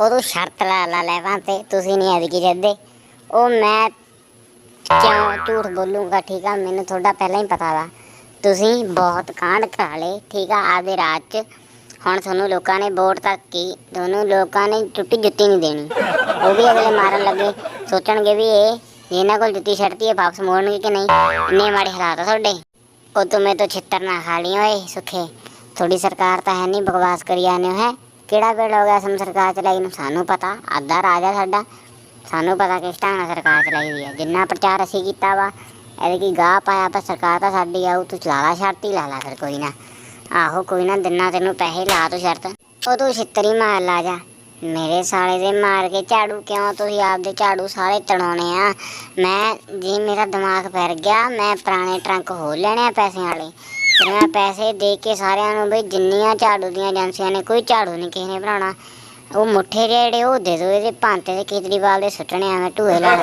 ਉਹ ਤੂੰ ਸ਼ਰਤ ਲਾ ਲਾ ਲੈਵਾਂ ਤੇ, ਤੁਸੀਂ ਨਹੀਂ ਐਤਕੀ ਜਿੱਦੇ। ਉਹ ਮੈਂ ਕਿਉਂ ਝੂਠ ਬੋਲੂੰਗਾ, ਠੀਕ ਆ? ਮੈਨੂੰ ਤੁਹਾਡਾ ਪਹਿਲਾਂ ਹੀ ਪਤਾ ਵਾ। ਤੁਸੀਂ ਬਹੁਤ ਕਾਂਡ ਕਰਾ ਲਏ, ਠੀਕ ਆ, ਆਪਦੇ ਰਾਜ 'ਚ। ਹੁਣ ਤੁਹਾਨੂੰ ਲੋਕਾਂ ਨੇ ਵੋਟ ਤੱਕ ਕੀ, ਤੁਹਾਨੂੰ ਲੋਕਾਂ ਨੇ ਟੁੱਟੀ ਜੁੱਤੀ ਨਹੀਂ ਦੇਣੀ। ਉਹ ਵੀ ਅਗਲੇ ਮਾਰਨ ਲੱਗੇ। ਸੋਚਣਗੇ ਵੀ ਇਹ ਇਹਨਾਂ ਕੋਲ ਜੁੱਤੀ ਛੱਡਤੀ ਹੈ ਵਾਪਸ ਮੋੜਨਗੇ ਕਿ ਨਹੀਂ? ਇੰਨੇ ਮਾੜੇ ਹਾਲਾਤ ਆ ਤੁਹਾਡੇ। ਉਹ ਤੁਮੇ ਤੋਂ ਛਿੱਤਰ ਨਾ ਖਾ ਲਈ ਓਏ ਸੁਖੇ। ਥੋੜੀ ਸਰਕਾਰ ਤਾਂ ਹੈ ਨਹੀਂ ਬਕਵਾਸ ਕਰੀ ਜਾਂਦੇ ਹੋ, ਹੈ? ਕਿਹੜਾ ਵੇਲੇ ਹੋ ਗਿਆ ਸਮ ਸਰਕਾਰ ਚਲਾਈ ਨੂੰ ਸਾਨੂੰ ਪਤਾ, ਅੱਧਾ ਆ ਸਾਡਾ। ਸਾਨੂੰ ਪਤਾ ਕਿਸ ਢੰਗ ਨਾਲ ਸਰਕਾਰ ਚਲਾਈ ਹੋਈ ਹੈ ਜਿੰਨਾ ਪ੍ਰਚਾਰ ਅਸੀਂ ਕੀਤਾ ਵਾ, ਇਹਦੇ ਕੀ ਗਾਹ ਪਾਇਆ, ਪਰ ਸਰਕਾਰ ਤਾਂ ਸਾਡੀ ਆਊ ਤੂੰ ਚਲਾ ਲਾ ਸ਼ਰਤ ਹੀ ਲਾ ਲਾ ਫਿਰ ਕੋਈ ਨਾ। ਆਹੋ ਕੋਈ ਨਾ, ਦਿਨਾ ਤੈਨੂੰ ਪੈਸੇ ਲਾ ਤੂੰ ਸ਼ਰਤ। ਉਹ ਤੂੰ ਛਿੱਤਰੀ ਮਾਰ ਲਾ ਜਾ। ਮੇਰੇ ਸਾਲੇ ਦੇ ਮਾਰ ਕੇ ਝਾੜੂ ਕਿਉਂ? ਤੁਸੀਂ ਆਪਦੇ ਝਾੜੂ ਸਾਰੇ ਤੜਾਉਣੇ ਆ। ਮੈਂ, ਜੀ ਮੇਰਾ ਦਿਮਾਗ ਫਿਰ ਗਿਆ। ਮੈਂ ਪੁਰਾਣੇ ਟਰੰਕ ਹੋ ਲੈਣੇ ਆ ਪੈਸਿਆਂ ਵਾਲੇ। ਫਿਰ ਮੈਂ ਪੈਸੇ ਦੇ ਕੇ ਸਾਰਿਆਂ ਨੂੰ ਬਈ ਜਿੰਨੀਆਂ ਝਾੜੂ ਦੀਆਂ ਏਜੰਸੀਆਂ ਨੇ, ਕੋਈ ਝਾੜੂ ਨਹੀਂ ਕਿਸੇ ਨੇ ਬਣਾਉਣਾ। ਉਹ ਮੁੱਠੇ ਜਿਹੇ ਜਿਹੜੇ, ਉਹ ਦੇ ਦੋ ਇਹਦੇ ਭਾਂਤੇ ਦੇ ਕੇਜਰੀਵਾਲ ਦੇ ਸੁੱਟਣੇ ਆ, ਮੈਂ ਢੂਏ ਲਾ